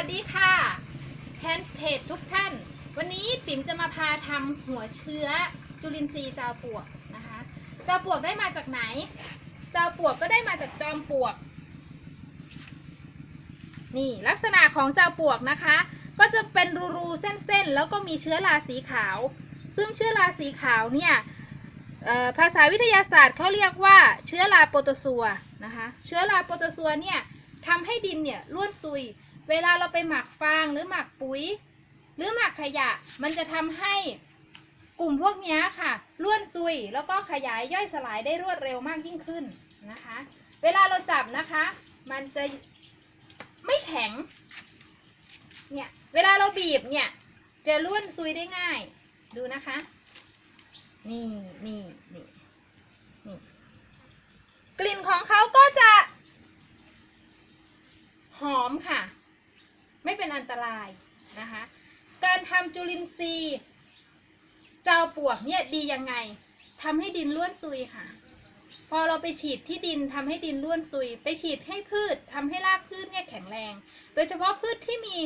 วัสดีค่ะแฟนเพจทุกท่าน วันนี้ปิ๋มจะมาพาทำหัวเชื้อจุลินทรีย์เจ้าปวกนะคะเจ้าปวกได้มาจากไหน เจ้าปวกก็ได้มาจากจอมปลวก นี่ลักษณะของเจ้าปวกนะคะ ก็จะเป็นรูๆเส้นๆ แล้วก็มีเชื้อราสีขาว ซึ่งเชื้อราสีขาวเนี่ยภาษาวิทยาศาสตร์เขาเรียกว่าเชื้อราโปรโตซัวนะคะ เชื้อราโปรโตซัวเนี่ยทำให้ดินเนี่ยร่วนซุย เวลาเราไปหมักฟางหรือหมักปุ๋ย หรือหมักขยะ มันจะทำให้กลุ่มพวกนี้ค่ะร่วนซุยแล้วก็ขยายย่อยสลายได้รวดเร็วมากยิ่งขึ้นนะคะ เวลาเราจับนะคะ มันจะไม่แข็งเนี่ยเวลาเราบีบเนี่ยจะร่วนซุยได้ง่าย ดูนะคะ นี่นี่นี่นี่กลิ่นของเขาก็จะหอมค่ะ ไม่เป็นอันตรายนะคะ การทำจุลินทรีย์เจ้าปวกเนี่ยดียังไงทำให้ดินร่วนซุยค่ะ พอเราไปฉีดที่ดินทำให้ดินร่วนซุย ไปฉีดให้พืชทำให้รากพืชเนี่ยแข็งแรง โดยเฉพาะพืชที่มี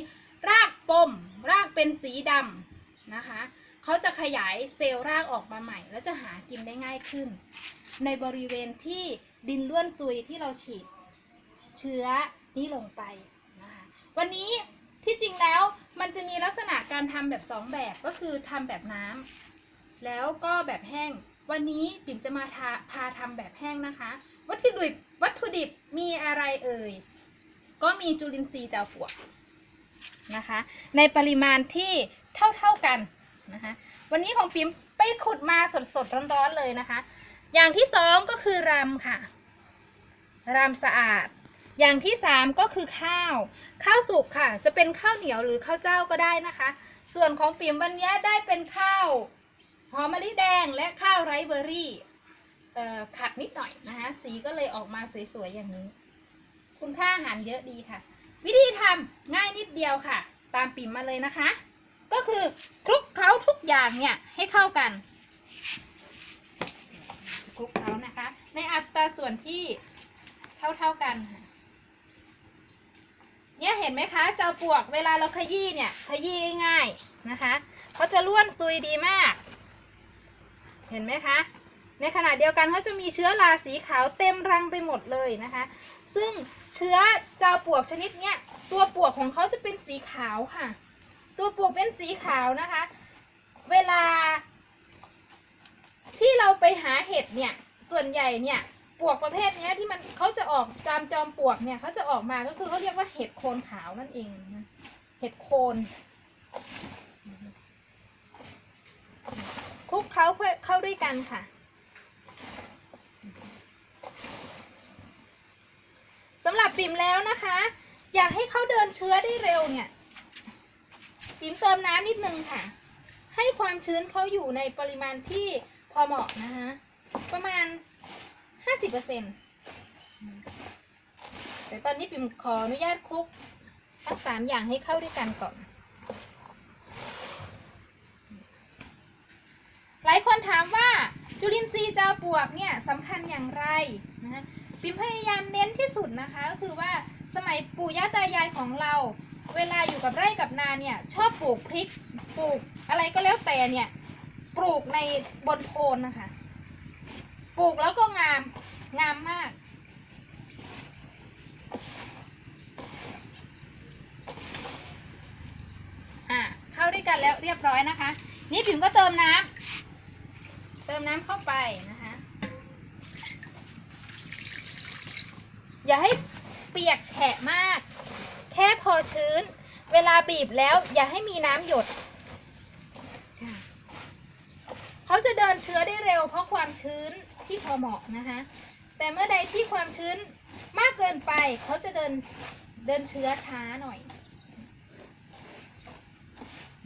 รากปม รากเป็นสีดำนะคะเขาจะขยายเซลล์รากออกมาใหม่ แล้วจะหากินได้ง่ายขึ้น ในบริเวณที่ดินร่วนซุยที่เราฉีดเชื้อนี้ลงไป วันนี้ที่จริงแล้วมันจะมีลักษณะการทำแบบสองแบบก็คือทำแบบน้ำแล้วก็แบบแห้ง วันนี้ปิ่มจะมาทาพาทำแบบแห้งนะคะ วัตถุดิบวัตถุดิบมีอะไรเอ่ย ก็มีจุลินทรีย์เจ้าปวกนะคะ ในปริมาณที่เท่าๆกันนะคะวันนี้ของปิ่มไปขุดมาสดๆร้อนๆเลยนะคะ อย่างที่สองก็คือรำค่ะรำสะอาด อย่างที่สามก็คือข้าว ข้าวสุกค่ะ จะเป็นข้าวเหนียวหรือข้าวเจ้าก็ได้นะคะ ส่วนของปิ่มวันนี้ได้เป็นข้าวหอมมะลิแดงและข้าวไรเบอรี่ขัดนิดหน่อยนะคะสีก็เลยออกมาสวยๆอย่างนี้ คุณค่าอาหารเยอะดีค่ะ วิธีทำง่ายนิดเดียวค่ะ ตามปิ่มมาเลยนะคะ ก็คือคลุกเคล้าทุกอย่างเนี่ยให้เข้ากันจะคลุกเคล้านะคะ ในอัตราส่วนที่เท่าเท่าๆกันค่ะ เนี่ยเห็นไหมคะเจ้าปวกเวลาเราขยี้เนี่ยขยี้ง่ายๆนะคะเขาจะล้วนซุยดีมาก เห็นไหมคะ ในขณะเดียวกันเขาจะมีเชื้อราสีขาวเต็มรังไปหมดเลยนะคะ ซึ่งเชื้อเจ้าปวกชนิดเนี้ยตัวปวกของเขาจะเป็นสีขาวค่ะ ตัวปวกเป็นสีขาวนะคะ เวลา ที่เราไปหาเห็ดเนี่ยส่วนใหญ่เนี่ย ปวกประเภทเนี้ยที่มันเขาจะออกตามจอมปลวกเนี่ยเขาจะออกมาก็คือเขาเรียกว่าเห็ดโคนขาวนั่นเองนะเห็ดโคนคลุกเขาเข้าด้วยกันค่ะสำหรับปิ่มแล้วนะคะ อยากให้เขาเดินเชื้อได้เร็วเนี่ย ปิ่มเติมน้ำนิดนึงค่ะ ให้ความชื้นเขาอยู่ในปริมาณที่พอเหมาะนะคะประมาณ 50%แต่ตอนนี้ปิ่มขออนุญาตคลุกทั้งสามอย่างให้เข้าด้วยกันก่อน หลายคนถามว่าจุลินทรีย์เจ้าปวกเนี่ยสำคัญอย่างไรนะปิ่มพยายามเน้นที่สุดนะคะ ก็คือว่าสมัยปู่ย่าตายายของเรา เวลาอยู่กับไร่กับนาเนี่ยชอบปลูกพริกปลูกอะไรก็แล้วแต่เนี่ยปลูกในบนโพนนะคะ ปลูกแล้วก็งาม งามมาก อะเข้าด้วยกันแล้วเรียบร้อยนะคะ นี่ผิมก็เติมน้ำเติมน้ำเข้าไปนะคะ อย่าให้เปียกแฉะมาก แค่พอชื้น เวลาบีบแล้วอย่าให้มีน้ำหยดเขาจะเดินเชื้อได้เร็วเพราะความชื้น ที่พอเหมาะนะคะ แต่เมื่อใดที่ความชื้นมากเกินไปเขาจะเดินเดินเชื้อช้าหน่อย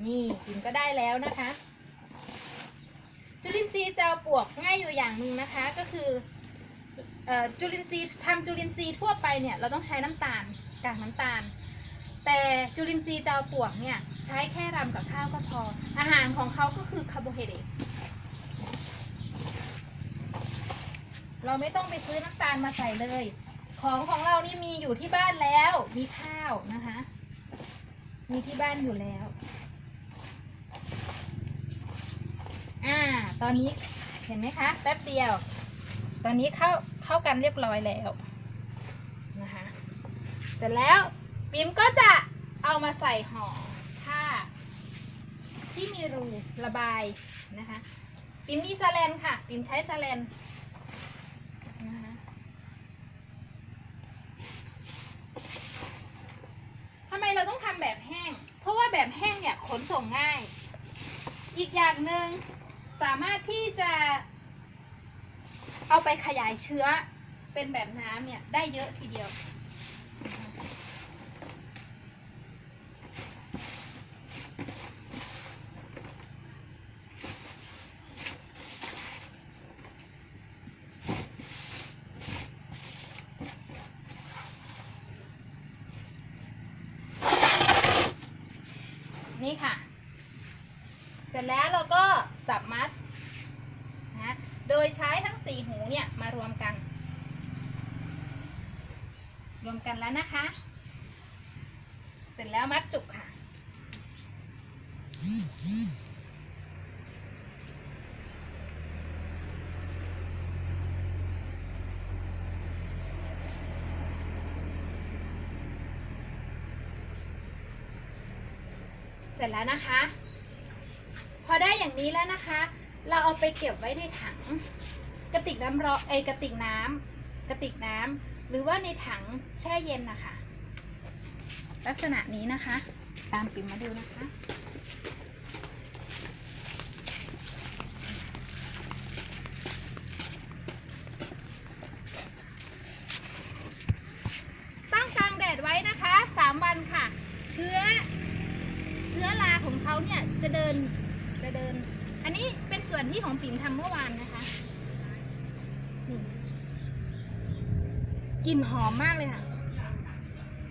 นี่กินก็ได้แล้วนะคะ จุลินทรีย์เจ้าปวกง่ายอยู่อย่างหนึ่งนะคะก็คือออจุลินทรีย์ทำจุลินทรีย์ทั่วไปเนี่ยเราต้องใช้น้ำตาลกากน้ำตาล แต่จุลินทรีย์เจ้าปวกเนี่ยใช้แค่รำกับข้าวก็พอ อาหารของเขาก็คือคาร์โบไฮเดรต เราไม่ต้องไปซื้อน้ำตาลมาใส่เลย ของของเรานี่มีอยู่ที่บ้านแล้ว มีข้าวนะคะ มีที่บ้านอยู่แล้ว อ่า ตอนนี้เห็นไหมคะ แป๊บเดียว ตอนนี้เข้าเข้ากันเรียบร้อยแล้วนะคะ เสร็จแล้วปิมก็จะเอามาใส่ห่อผ้าที่มีรูระบายนะคะ ปิมมีสแลนค่ะ ปิมใช้สแลนนะคะทำไมเราต้องทำแบบแห้ง เพราะว่าแบบแห้งเนี่ยขน ส่งง่าย อีกอย่างหนึ่งสามารถที่จะเอาไปขยายเชื้อเป็นแบบน้ำเนี่ยได้เยอะทีเดียว นี่ค่ะ เสร็จแล้วเราก็จับมัดนะโดยใช้ทั้งสี่หูเนี่ยมารวมกัน รวมกันแล้วนะคะ เสร็จแล้วมัดจุกค่ะ เสร็จแล้วนะคะ พอได้อย่างนี้แล้วนะคะ เราเอาไปเก็บไว้ในถัง กระติกน้ำร้อนเอกระติกน้ำกระติกน้ำหรือว่าในถังแช่เย็นนะคะ ลักษณะนี้นะคะ ตามปิ่มมาดูนะคะ ตั้งกลางแดดไว้นะคะสามวันค่ะ เชื้อ เชื้อราของ เขาเนี่ยจะเดินจะเดิน อันนี้เป็นส่วนที่ของปิ่มทำเมื่อวานนะคะนี่กลิ่นหอมมากเลยค่ะ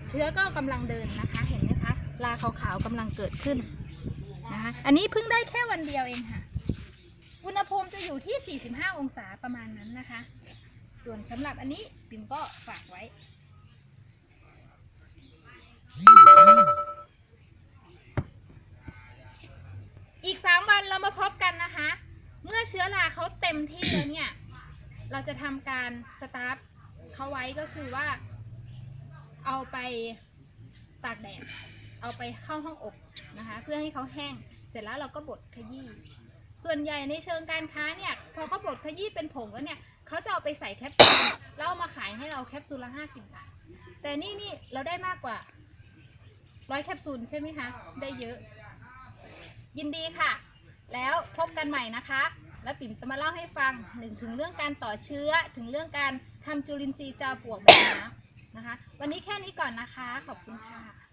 เชื้อก็กำลังเดินนะคะ เห็นไหมคะราขาวๆกำลังเกิดขึ้นนะคะอันนี้เพิ่งได้แค่วันเดียวเองค่ะ อุณหภูมิจะอยู่ที่ 45 องศาประมาณนั้นนะคะ ส่วนสำหรับอันนี้ปิ่มก็ฝากไว้ อีก3วันเรามาพบกันนะคะ เมื่อเชื้อราเขาเต็มที่แล้วเนี่ย เราจะทำการสตาร์ทเขาไว้ก็คือว่า เอาไปตากแดด เอาไปเข้าห้องอบนะคะ เพื่อให้เขาแห้ง เสร็จแล้วเราก็บดขยี้ ส่วนใหญ่ในเชิงการค้าเนี่ย พอเขาบดขยี้เป็นผงแล้วเนี่ย เขาจะเอาไปใส่แคปซูล แล้วเอามาขายให้เราแคปซูลละห้าสิบบาท แต่นี่นี่เราได้มากกว่าร้อยแคปซูลใช่ไหมคะ ได้เยอะ ยินดีค่ะ แล้วพบกันใหม่นะคะ แล้วปิ่มจะมาเล่าให้ฟังหนึ่งถึงเรื่องการต่อเชื้อถึงเรื่องการทำจุลินทรีย์จาปวกแบบนะนะคะ วันนี้แค่นี้ก่อนนะคะ ขอบคุณค่ะ